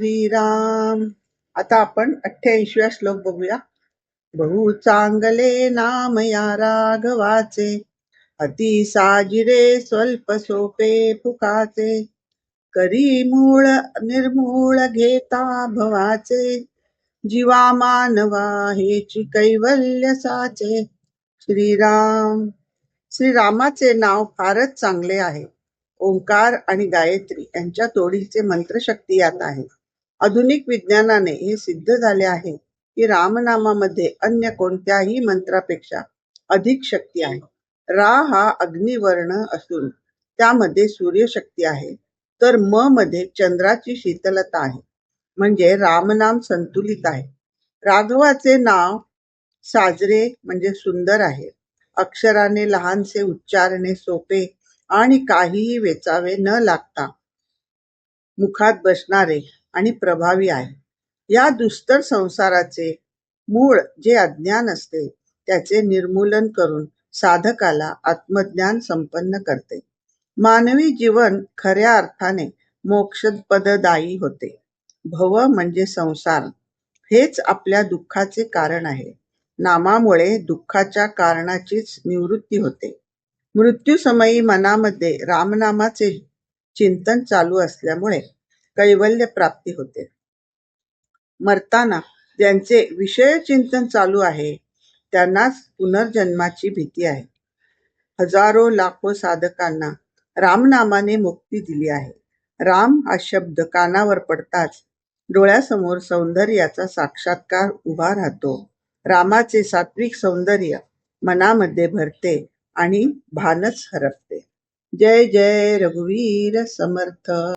श्रीराम. आता आपण अठ्ठ्याऐंशीव्या श्लोक बघूया. बहु चांगले नाम या राघवाचे अति साजिरे स्वल्प सोपे फुकाचे करी मूळ निर्मूळ घेता भवाचे जीवा मानवा हेची कैवल्य साचे. श्रीराम. श्रीरामाचे नाव फारच चांगले आहे. ओंकार आणि गायत्री यांच्या तोडीचे मंत्रशक्ती यात आहे. आधुनिक विज्ञानाने हे सिद्ध झाले आहे की रामनामामध्ये अन्य कोणत्याही मंत्रापेक्षा अधिक शक्ती आहे. रा हा अग्निवर्ण असून त्यामध्ये सूर्यशक्ती आहे. तर म मध्ये चंद्राची शीतलता आहे. म्हणजे रामनाम संतुलित आहे. राघवाचे नाव साजरे म्हणजे सुंदर आहे. अक्षराने लहानसे उच्चारणे सोपे आणि काहीही वेचावे न लागता मुखात बसणारे आणि प्रभावी आहे. या दुस्तर संसाराचे मूळ जे अज्ञान असते त्याचे निर्मूलन करून साधकाला आत्मज्ञान संपन्न करते. मानवी जीवन खऱ्या अर्थाने मोक्षपददायी होते. भव म्हणजे संसार. हेच आपल्या दुःखाचे कारण आहे. नामामुळे दुःखाच्या कारणाचीच निवृत्ती होते. मृत्यूसमयी मनामध्ये रामनामाचे चिंतन चालू असल्यामुळे कैवल्य प्राप्ती होते. मरताना ज्यांचे विषय चिंतन चालू आहे त्यांनाच पुनर्जन्माची भीती आहे. हजारो लाखो साधकांना रामनामाने मुक्ती दिली आहे. राम हा शब्द कानावर पडताच डोळ्यासमोर सौंदर्याचा साक्षात्कार उभा राहतो. रामाचे सात्विक सौंदर्य मनामध्ये भरते आणि भानच हरपते. जय जय रघुवीर समर्थ.